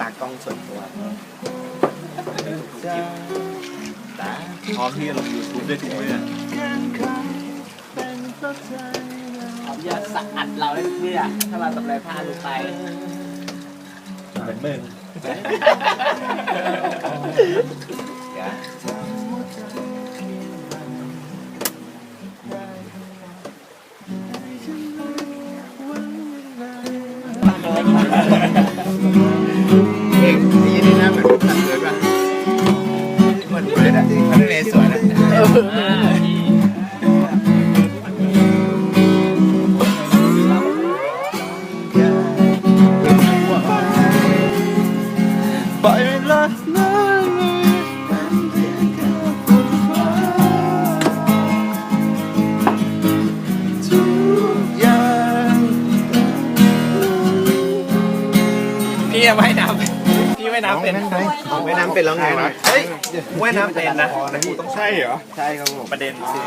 ตากล้องส่วนตัวจ้าตาพร้อมที่จะลง YouTube ได้ถูกไหมเนี่ยเขาจะสะอัดเราได้เพื่อถ้าเราทำอะไรพลาดลงไปเป็นมึงอย่า นะมันเลยสวยนะไปละนะทุกอย่าง พี่ว่ายน้ำ ว่ายน้ำเป็นว่ายน้ำเป็นแล้วไงวะเฮ้ยว่ายน้ำเป็นนะต้องใช่เหรอ ใช่ครับผมประเด็นคือ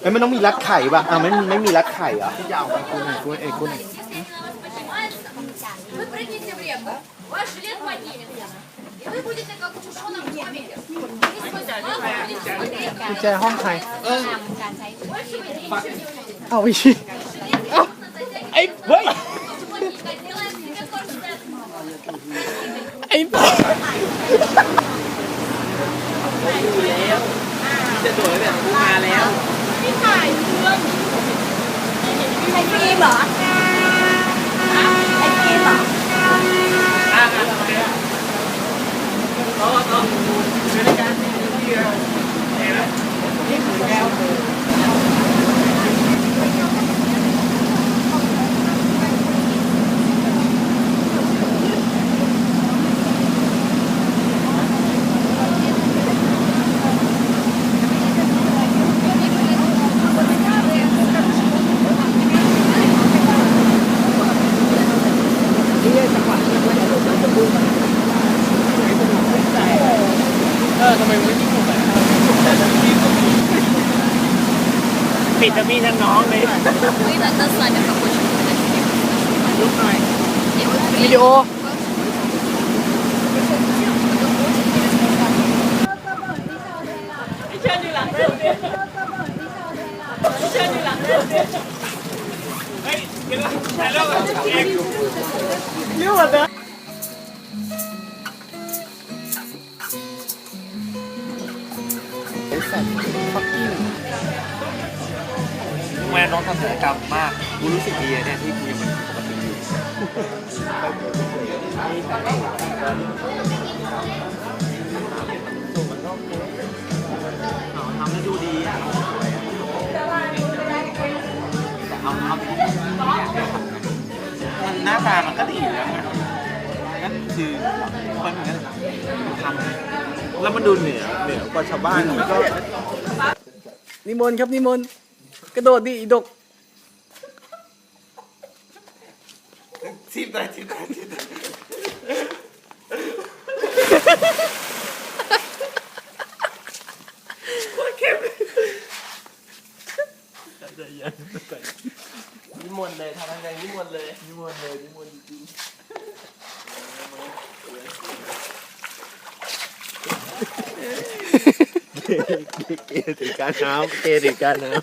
เอ้ยม่ต้องมีรัดไข่ป่ะอ่าไม่ไม่มีรัดไข่เหรอที่ยาวคุณคุณเอกคุณเอกกุญแจห้องใครเอออาไปชิเอาไอ้เว้ย ไอ้บ้าอยู่แล้วจะสวยแบบกูมาแล้วพี่ถ่ายเรื่องไอ้ฟิล์มเหรอไอ้ฟิล์มเหรออะเคต่อต่อเป็นรายการที่ที่เรานี่คือแก้ว อทำไมไม่จิ้มจุ่มอ่ะปิดตะพี่ทั้งน้องเลย We let this slide a couple of times. ลุกหน่อย It was วิดี big. โอ เฮ้ยเดี๋ยวถ่ายรูปกับเอง แม่น้องทำศัลยกรรมมากกูรู้สึกดีอะเนี่ยที่กูยังเป็นปกติอยู่ คือคนมันก็ทำแล้วมันดูเหนือเหนือกว่าชาวบ้านมันก็นิมนต์ครับนิมนต์กระโดดดิอีดกทิปได้ทิปได้ทิปได้นิมนต์เลยทำอะไรนิมนต์เลยนิมนต์เลยนิมนต์จริง เกติการน้ำเกติการน้ำ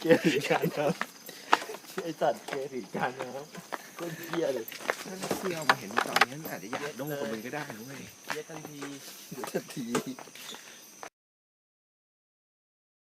เกติการน้ำไอ้สัตว์เกติการน้ำก็เหี้ยเลยถ้าเที่ยวมาเห็นตอนนั้นอาจจะอยากโดนคนมันก็ได้นะเว้ยๆเยอะทันทีเดี๋ยวจะที